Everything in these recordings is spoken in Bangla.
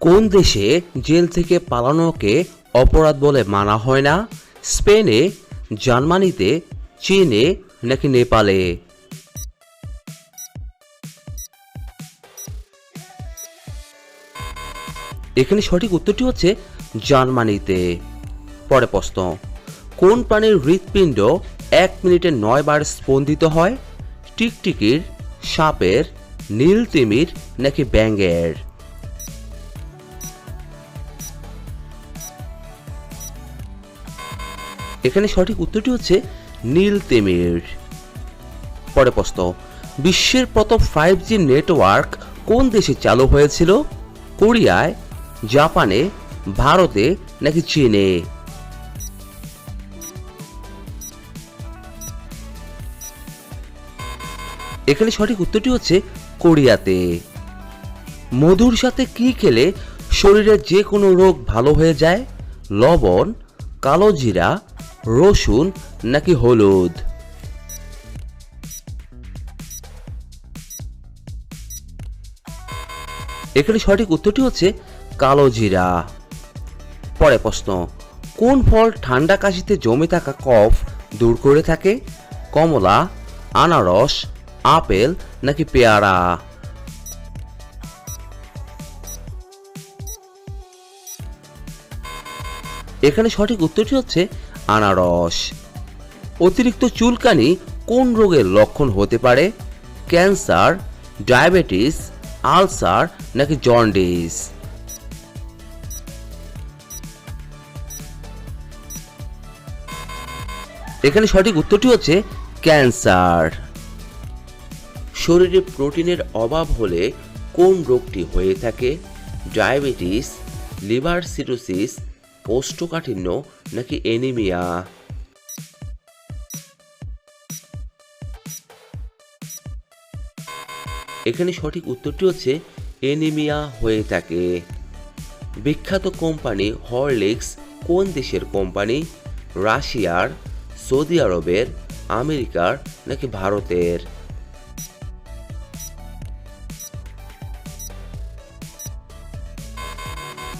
কোন দেশে জেল থেকে পালানোকে অপরাধ বলে মানা হয় না? স্পেনে, জার্মানিতে, চীনে নাকি নেপালে? এখানে সঠিক উত্তরটি হচ্ছে জার্মানিতে। পরে প্রশ্ন, কোন প্রাণীর হৃৎপিণ্ড এক মিনিটে নয় বার স্পন্দিত হয়? টিকটিকির, সাপের, নীল তিমির নাকি ব্যাঙের? এখানে সঠিক উত্তরটি হচ্ছে নীল তিমির। পরে প্রশ্ন, বিশ্বের প্রথম ফাইভ জি নেটওয়ার্ক কোন দেশে চালু হয়েছিল? কোরিয়ায়, জাপানে, ভারতে নাকি চীনে? এখানে সঠিক উত্তরটি হচ্ছে কোরিয়াতে। মধুর সাথে কি খেলে শরীরের যে কোনো রোগ ভালো হয়ে যায়? লবণ, কালো জিরা রসুন নাকি হলুদ? এখানে সঠিক উত্তরটি হচ্ছে কালো জিরা। পরে প্রশ্ন, কোন ফল ঠান্ডা কাশিতে জমে থাকা কফ দূর করে থাকে? কমলা, আনারস, আপেল নাকি পেয়ারা? এখানে সঠিক উত্তরটি হচ্ছে আনারস। অতিরিক্ত চুলকানি কোন রোগের লক্ষণ হতে পারে? ক্যান্সার, ডায়াবেটিস, আলসার নাকি জন্ডিস? এখানে সঠিক উত্তরটি হচ্ছে ক্যান্সার। শরীরে প্রোটিনের অভাব হলে কোন রোগটি হয়ে থাকে? ডায়াবেটিস, লিভার সিরোসিস কোষ্ঠকাঠিন্য নাকি এনিমিয়া? এখানে সঠিক উত্তরটি হচ্ছে এনিমিয়া হয়ে থাকে। বিখ্যাত কোম্পানি হরলিক্স কোন দেশের কোম্পানি? রাশিয়ার, সৌদি আরবের, আমেরিকার নাকি ভারতের?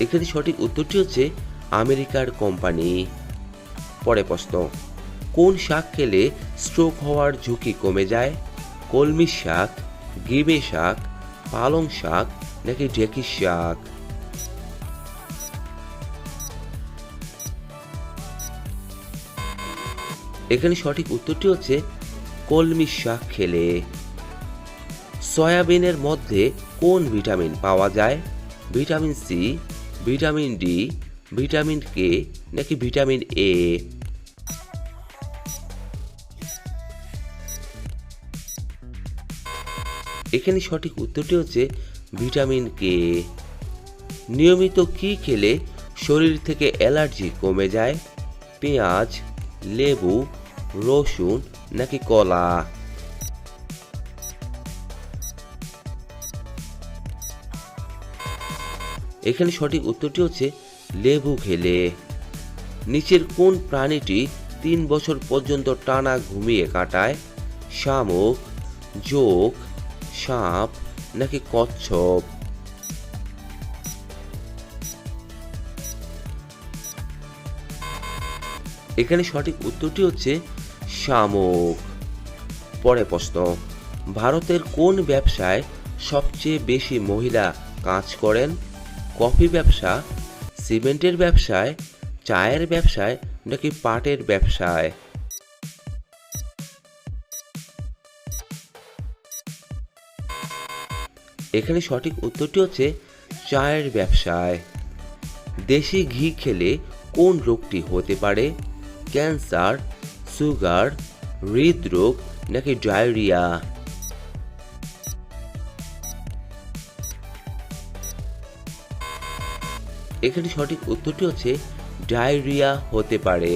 এখানে সঠিক উত্তরটি হচ্ছে আমেরিকার কোম্পানি। পরে প্রশ্ন, কোন শাক খেলে স্ট্রোক হওয়ার ঝুঁকি কমে যায়? কলমি শাক গিবে শাক, পালং শাক, নাকি ঢেঁকির শাক? এখানে সঠিক উত্তরটি হচ্ছে, কলমি শাক খেলে। সয়াবিনের মধ্যে কোন ভিটামিন পাওয়া যায়? Vitamin C, vitamin D vitamin K নাকি ভিটামিন এ? এখানে সঠিক উত্তরটি হচ্ছে ভিটামিন কে। নিয়মিত কি খেলে শরীর থেকে অ্যালার্জি কমে যায়? পেঁয়াজ, লেবু, রসুন নাকি কলা? এখানে সঠিক উত্তরটি হচ্ছে লেবু খেলে। নিচের কোন প্রাণীটি তিন বছর পর্যন্ত টানা ঘুমিয়ে কাটায়? শামুক, জোক, সাপ নাকি কচ্ছপ? এখানে সঠিক উত্তরটি হচ্ছে শামুক। পরে প্রশ্ন, ভারতের কোন ব্যবসায় সবচেয়ে বেশি মহিলা কাজ করেন? কফি ব্যবসা সিমেন্টের ব্যবসায়, চায়ের ব্যবসায় নাকি পাটের ব্যবসায়? এখানে সঠিক উত্তরটি হচ্ছে চায়ের ব্যবসায়। দেশি ঘি খেলে কোন রোগটি হতে পারে? ক্যান্সার, সুগার, হৃদরোগ নাকি ডায়রিয়া? এখানে সঠিক উত্তরটি হচ্ছে ডায়রিয়া হতে পারে।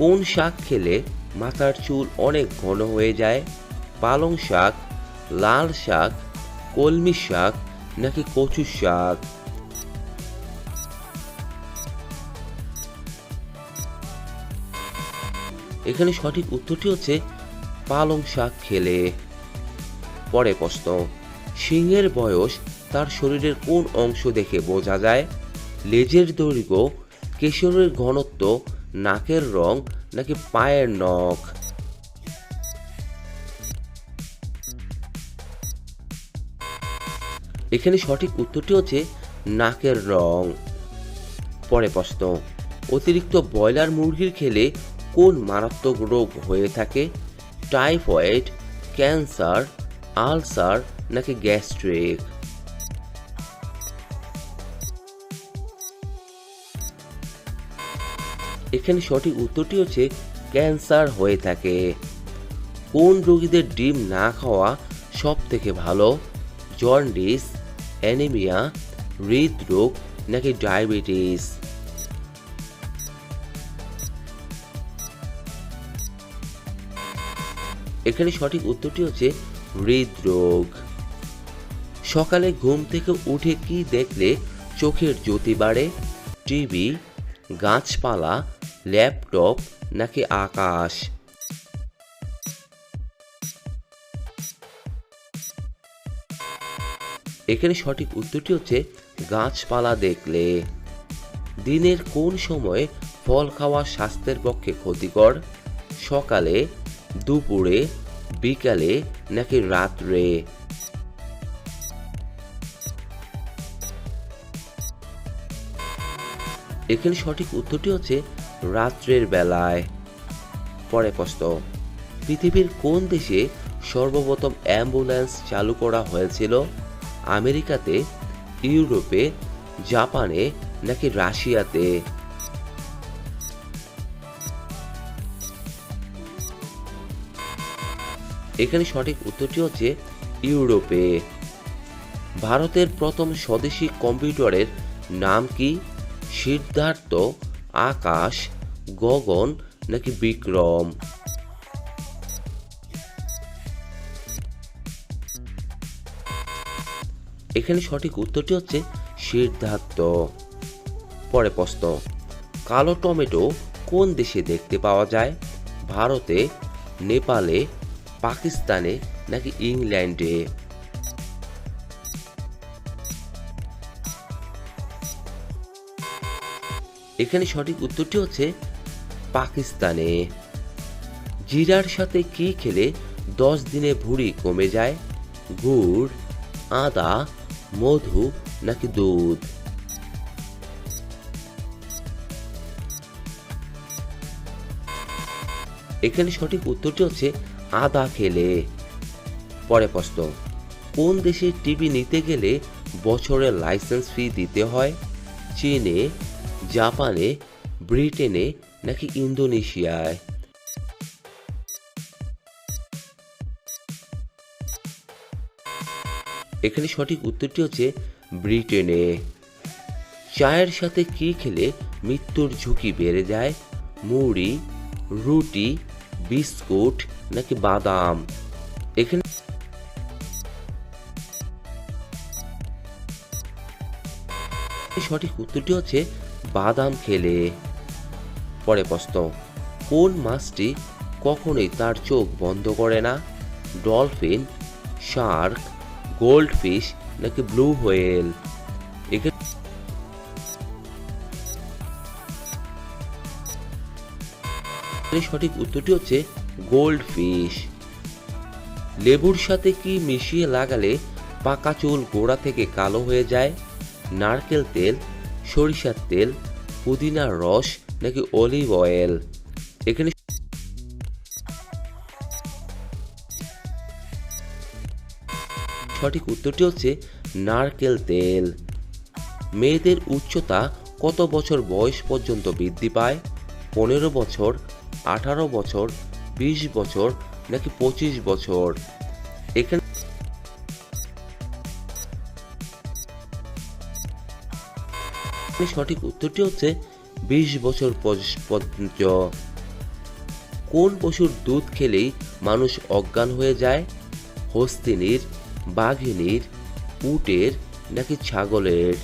কোন শাক খেলে মাথার চুল অনেক ঘন হয়ে যায়? পালং শাক, লাল শাক, কলমি শাক নাকি কচু শাক? এখানে সঠিক উত্তরটি হচ্ছে পালং শাক খেলে। পরে প্রশ্ন, সিংহের বয়স তার শরীরের কোন অংশ দেখে বোঝা যায়? লেজের দৈর্ঘ্য, কেশরের ঘনত্ব, নাকের রং নাকি পায়ের নখ? এখানে সঠিক উত্তরটি হচ্ছে নাকের রং। পরে প্রশ্ন, অতিরিক্ত ব্রয়লার মুরগির খেলে কোন মারাত্মক রোগ হয়ে থাকে? টাইফয়েড, ক্যান্সার, আলসার নাকি গ্যাস্ট্রিক? এখানে সঠিক উত্তরটি হচ্ছে ক্যান্সার হয়ে থাকে। কোন রোগীদের ডিম না খাওয়া সব থেকে ভালো? জন্ডিস, অ্যানিমিয়া, হৃদরোগ নাকি ডায়াবেটিস? এখানে সঠিক উত্তরটি হচ্ছে হৃদরোগ। সকালে ঘুম থেকে উঠে কি দেখলে? চোখের জ্যোতি বাড়ে, টিভি, গাছপালা ল্যাপটপ নাকি আকাশ? এখানে সঠিক উত্তরটি হচ্ছে গাছপালা দেখলে। দিনের কোন সময়ে ফল খাওয়া স্বাস্থ্যের পক্ষে ক্ষতিকর? সকালে, দুপুরে, বিকালে নাকি রাত্রে? এখানে সঠিক উত্তরটি হচ্ছে রাত্রের বেলায় পরে প্রশ্ন, পৃথিবীর কোন দেশে সর্বপ্রথম অ্যাম্বুলেন্স চালু করা হয়েছিল? আমেরিকাতে, ইউরোপে, জাপানে নাকি রাশিয়াতে? এখানে সঠিক উত্তরটি হচ্ছে ইউরোপে। ভারতের প্রথম স্বদেশী কম্পিউটারের নাম কি? সিদ্ধার্থ আকাশ, গগন নাকি বিক্রম? এখানে সঠিক উত্তরটি হচ্ছে সিদ্ধার্থ। পরে প্রশ্ন, কালো টমেটো কোন দেশে দেখতে পাওয়া যায়? ভারতে, নেপালে, পাকিস্তানে নাকি ইংল্যান্ডে? এখানে সঠিক উত্তরটি হচ্ছে পাকিস্তানে। জিরার সাথে কি খেলে দশ দিনে ভুঁড়ি কমে যায়? গুড়, আদা, মধু নাকি দুধ? এখানে সঠিক উত্তরটি হচ্ছে আদা খেলে। পরে প্রশ্ন, কোন দেশে টিভি নিতে গেলে বছরের লাইসেন্স ফি দিতে হয়? চীনে জাপানে, ব্রিটেনে নাকি ইন্দোনেশিয়ায়? এখানে সঠিক উত্তরটি হচ্ছে ব্রিটেনে। চায়ের সাথে কি খেলে মৃত্যুর ঝুঁকি বেড়ে যায়? মুড়ি, রুটি, বিস্কুট নাকি বাদাম? এখানে সঠিক উত্তরটি হচ্ছে বাদাম খেলে পরে প্রশ্ন, কোন মাছটি কখনোই তার চোখ বন্ধ করে না? ডলফিন, শার্ক গোল্ড ফিশ নাকি ব্লু হোয়েল? এখানে সঠিক উত্তরটি হচ্ছে গোল্ড ফিশ লেবুর সাথে কি মিশিয়ে লাগালে পাকা চুল গোড়া থেকে কালো হয়ে যায়? নারকেল তেল, সরিষার তেল পুদিনার রস নাকি অলিভ অয়েল এখানে সঠিক উত্তরটি হচ্ছে নারকেল তেল। মেয়েদের উচ্চতা কত বছর বয়স পর্যন্ত বৃদ্ধি পায়? পনেরো বছর, আঠারো বছর, বিশ বছর নাকি পঁচিশ বছর? এখানে সঠিক উত্তরটি হচ্ছে বিশ বছর পর্যন্ত। কোন পশুর দুধ খেলেই মানুষ অজ্ঞান হয়ে যায়? হস্তিনীর, বাঘিনীর, উটের নাকি ছাগলের?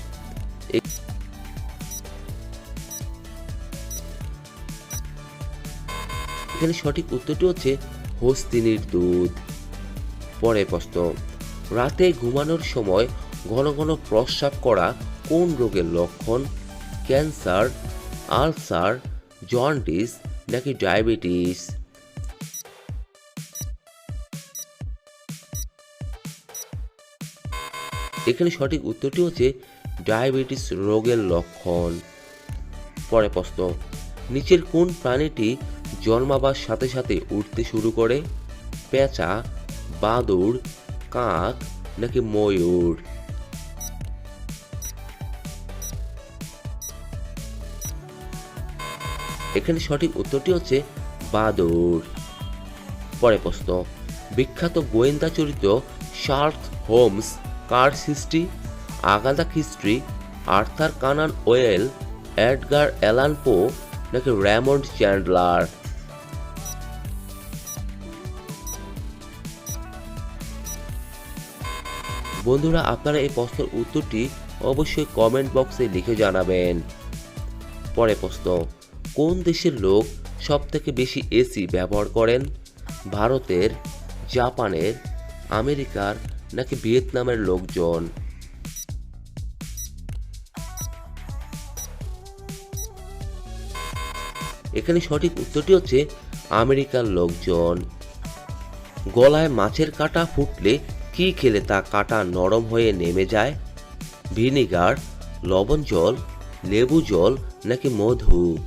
এখানে সঠিক উত্তরটি হচ্ছে হস্তিনীর দুধ। পরে প্রশ্ন, রাতে ঘুমানোর সময় ঘন ঘন প্রস্রাব করা কোন রোগের লক্ষণ? ক্যান্সার, আলসার, জন্ডিস নাকি ডায়াবেটিস? এখানে সঠিক উত্তরটি হচ্ছে ডায়াবেটিস রোগের লক্ষণ। পরে প্রশ্ন, নিচের কোন প্রাণীটি জন্মাবার সাথে সাথে উঠতে শুরু করে? পেঁচা, বাদুড়, কাক নাকি ময়ূর? এখানে সঠিক উত্তরটি হচ্ছে বাদুড়। পরে প্রশ্ন, বিখ্যাত গোয়েন্দা চরিত্র শার্লক হোমস কার সৃষ্টি? Agatha Christie, Arthur Conan Doyle Edgar Allan Poe, নাকি র্যামন্ড চ্যান্ডলার? বন্ধুরা, আপনারা এই প্রশ্নের উত্তরটি অবশ্যই কমেন্ট বক্সে লিখে জানাবেন। পরে প্রশ্ন কোন দেশের লোক সব থেকে বেশি এসি ব্যবহার করেন? ভারতের, জাপানের, আমেরিকার নাকি ভিয়েতনামের লোকজন? এখানে সঠিক উত্তরটি হচ্ছে আমেরিকার লোকজন। গলায় মাছের কাঁটা ফুটলে কি খেলে তা কাঁটা নরম হয়ে নেমে যায়? ভিনিগার, লবণ জল, লেবু জল নাকি মধু?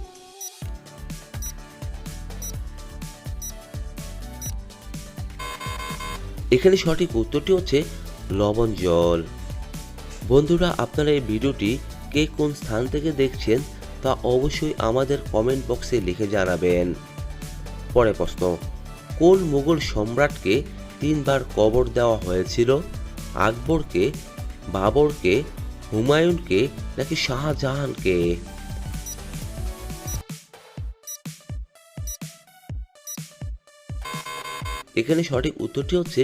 এখানে সঠিক উত্তরটি হচ্ছে লবণ জল। বন্ধুরা, আপনারা এই ভিডিওটি কে কোন স্থান থেকে দেখছেন তা অবশ্যই আমাদের কমেন্ট বক্সে লিখে জানাবেন। পরে প্রশ্ন, কোন মুঘল সম্রাটকে তিনবার কবর দেওয়া হয়েছিল? আকবরকে, বাবরকে, হুমায়ুনকে নাকি শাহজাহানকে? এখানে সঠিক উত্তরটি হচ্ছে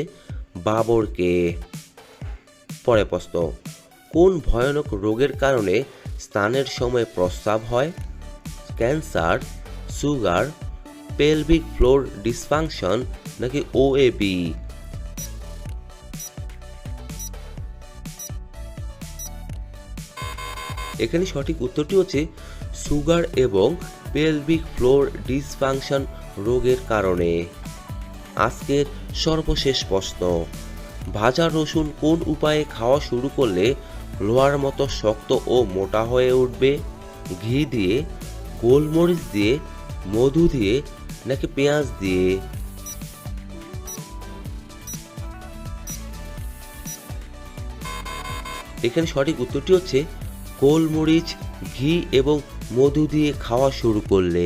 বাবরকে। পরে প্রশ্ন, কোন ভয়ানক রোগের কারণে স্নানের সময় প্রস্রাব হয়? Cancer, sugar, pelvic floor dysfunction নাকি ওএবি এখানে সঠিক উত্তরটি হচ্ছে সুগার এবং পেলভিক ফ্লোর ডিসফাংশন রোগের কারণে। আজকের সর্বশেষ প্রশ্ন। ভাজা রসুন কোন উপায়ে খাওয়া শুরু করলে লোহার মতো শক্ত ও মোটা হয়ে উঠবে? ঘি দিয়ে, গোলমরিচ দিয়ে, মধু দিয়ে, নাকি পেঁয়াজ দিয়ে? এখানে সঠিক উত্তরটি হচ্ছে গোলমরিচ, ঘি এবং মধু দিয়ে খাওয়া শুরু করলে।